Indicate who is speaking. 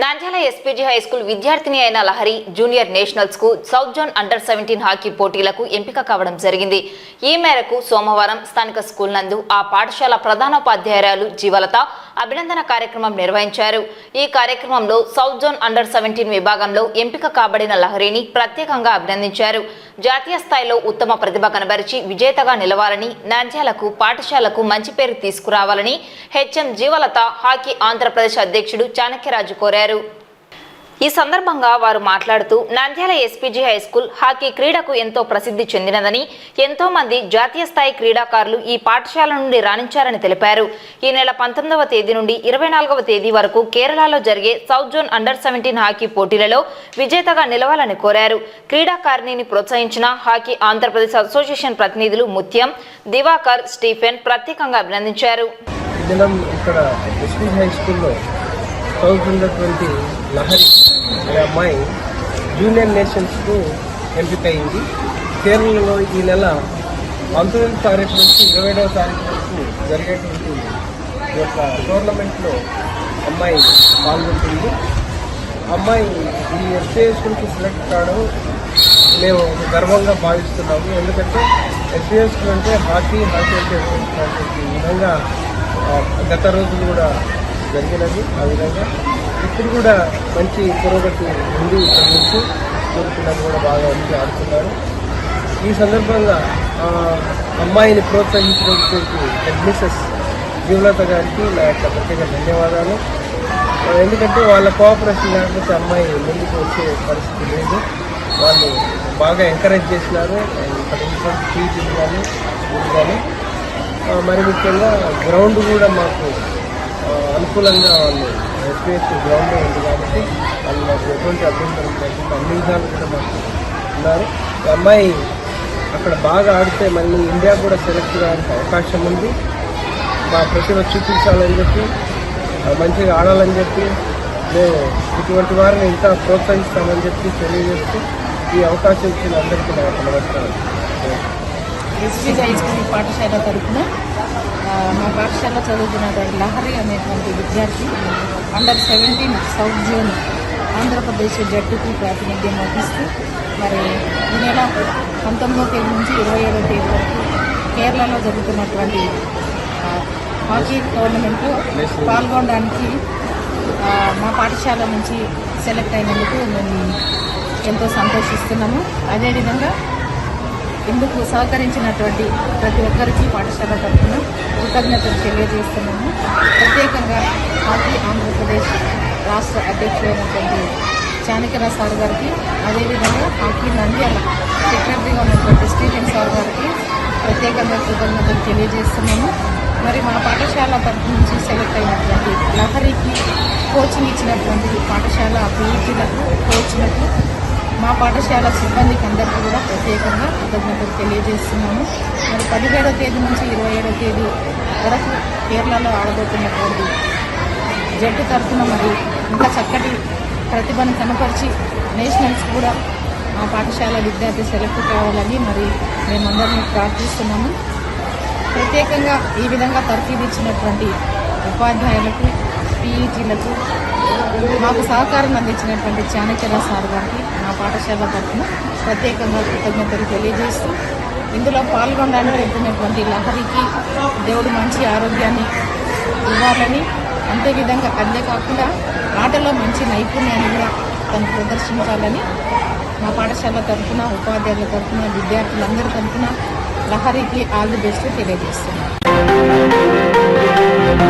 Speaker 1: Nandyal SPG high school విద్యార్థిని అయిన Lahari junior నేషనల్స్కు south zone under seventeen hockey పోటీలకు ఎంపిక కావడం జరిగింది. ఈ మేరకు సోమవారం స్థానిక స్కూల్ నందు ఆ పాఠశాల ప్రధానోపాధ్యాయురాలు జీవలత అభినందన కార్యక్రమం నిర్వహించారు. ఈ కార్యక్రమంలో సౌత్ జోన్ అండర్ సెవెంటీన్ విభాగంలో ఎంపిక కాబడిన లహరిని ప్రత్యేకంగా అభినందించారు. జాతీయ స్థాయిలో ఉత్తమ ప్రతిభ కనబరిచి విజేతగా నిలవాలని నంద్యాలకు పాఠశాలకు మంచి పేరు తీసుకురావాలని హెచ్ఎం జీవలత హాకీ ఆంధ్రప్రదేశ్ అధ్యక్షుడు చాణక్యరాజు కోరారు. ఈ సందర్భంగా వారు మాట్లాడుతూ Nandyal SPG high school hockey క్రీడకు ఎంతో ప్రసిద్ధి చెందినదని ఎంతో మంది జాతీయ స్థాయి క్రీడాకారులు ఈ పాఠశాల నుండి రాణించారని తెలిపారు. ఈ నెల పంతొమ్మిదవ తేదీ నుండి ఇరవై నాలుగవ తేదీ వరకు కేరళలో జరిగే south zone under seventeen hockey పోటీలలో విజేతగా నిలవాలని కోరారు. క్రీడాకారిణిని ప్రోత్సహించిన హాకీ ఆంధ్రప్రదేశ్ అసోసియేషన్ ప్రతినిధులు ముత్యం దివాకర్ స్టీఫెన్ ప్రత్యేకంగా అభినందించారు.
Speaker 2: ఇక్కడ హై స్కూల్లో లహరి అనే అమ్మాయి యూనియన్ నేషన్స్కు ఎంపికయింది కేరళలో ఈ నెల పంతొమ్మిది తారీఖు నుంచి ఇరవై ఏడవ తారీఖు వరకు జరిగేటువంటి ఈ యొక్క టోర్నమెంట్లో అమ్మాయి పాల్గొంటుంది. అమ్మాయి ఈ ఎస్పీఎస్కి సెలెక్ట్ కావడం మేము గర్వంగా భావిస్తున్నాము. ఎందుకంటే ఎస్పీ అంటే హాకీ హాకీ అంటే విధంగా గత రోజులు కూడా జరిగినది ఆ విధంగా ఇప్పుడు కూడా మంచి పురోగతి ఉంది నుంచి కోరుకున్నది కూడా బాగా వచ్చి ఆడుతున్నారు. ఈ సందర్భంగా అమ్మాయిని ప్రోత్సహించినటువంటి హెడ్ మిస్సెస్ జీవలత గారికి నా యొక్క ప్రత్యేక ధన్యవాదాలు. ఎందుకంటే వాళ్ళ కోఆపరేషన్ లేకపోతే అమ్మాయి ముందుకు వచ్చే పరిస్థితి లేదు. వాళ్ళు బాగా ఎంకరేజ్ చేసినారు. ఇక్కడ ఉన్నటువంటి కానీ కానీ మరి ముఖ్యంగా గ్రౌండ్ కూడా మాకు అనుకూలంగా వాళ్ళు ఎస్పీఎస్ గ్రౌండ్ ఉంది కాబట్టి వాళ్ళు మాకు ఎటువంటి అభ్యంతరం లేకుండా అన్ని విధాలు కూడా మాకు ఉన్నారు. అమ్మాయి అక్కడ బాగా ఆడితే మళ్ళీ ఇండియా కూడా సెలెక్ట్ కావడానికి అవకాశం ఉంది. మా ప్రతిభ చూపించాలని చెప్పి మంచిగా ఆడాలని చెప్పి మేము ఇటువంటి వారిని ఇంకా ప్రోత్సహిస్తామని చెప్పి తెలియజేస్తూ ఈ అవకాశం ఇచ్చిన అందరికీ నాకు నమస్కారం
Speaker 3: ఎస్పీ హై స్కూల్ పాఠశాల తరఫున మా పాఠశాల చదువుతున్నటువంటి లహరి అనేటువంటి విద్యార్థి under seventeen south zone Andhra Pradesh జట్టుకు ప్రాతినిధ్యం వహిస్తూ మరి ఈ నెల పంతొమ్మిదో తేదీ నుంచి ఇరవై ఏడో తేదీ వరకు కేరళలో జరుగుతున్నటువంటి హాకీ టోర్నమెంట్లో పాల్గొనడానికి మా పాఠశాల నుంచి సెలెక్ట్ అయినందుకు మేము ఎంతో సంతోషిస్తున్నాము. అదేవిధంగా ఇందుకు సహకరించినటువంటి ప్రతి ఒక్కరికి పాఠశాల తరఫున కృతజ్ఞతలు తెలియజేస్తున్నాము. ప్రత్యేకంగా హాకీ ఆంధ్రప్రదేశ్ రాష్ట్ర అధ్యక్షుడైనటువంటి చాణక్యరా సార్ గారికి అదేవిధంగా హాకీ నంద్యాల సెక్రటరీగా ఉన్నటువంటి స్టీఫెన్ సార్ గారికి ప్రత్యేకంగా కృతజ్ఞతలు తెలియజేస్తున్నాము. మరి మా పాఠశాల తరఫు నుంచి సెలెక్ట్ అయినటువంటి లహరికి కోచింగ్ ఇచ్చినటువంటి పాఠశాల పీఈటీలకు కోచ్లకు మా పాఠశాల సిబ్బందికి అందరికీ కూడా ప్రత్యేకంగా కృతజ్ఞతలు తెలియజేస్తున్నాము. మరి పదిహేడవ తేదీ నుంచి ఇరవై ఏడవ తేదీ వరకు కేరళలో ఆడబోతున్నటువంటి జట్టు తరఫున మరి ఇంకా చక్కటి ప్రతిభను కనపరిచి నేషనల్స్ కూడా మా పాఠశాల విద్యార్థి సెలెక్ట్ కావాలని మరి మేమందరినీ ప్రార్థిస్తున్నాము. ప్రత్యేకంగా ఈ విధంగా తర్ఫీదు ఇచ్చినటువంటి ఉపాధ్యాయులకు పీఈటీలకు మాకు సహకారం అందించినటువంటి చాణక్యరా సార్ గారికి మా పాఠశాల తరఫున ప్రత్యేకంగా కృతజ్ఞతలు తెలియజేస్తూ ఇందులో పాల్గొనడానికి వెళ్తున్నటువంటి లహరికి దేవుడు మంచి ఆరోగ్యాన్ని ఇవ్వాలని అంతే విధంగా అంతేకాకుండా ఆటలో మంచి నైపుణ్యాన్ని కూడా తను ప్రదర్శించాలని మా పాఠశాల తరఫున ఉపాధ్యాయుల తరఫున విద్యార్థులందరి తరఫున లహరికి ఆల్ ది బెస్ట్ తెలియజేస్తున్నాను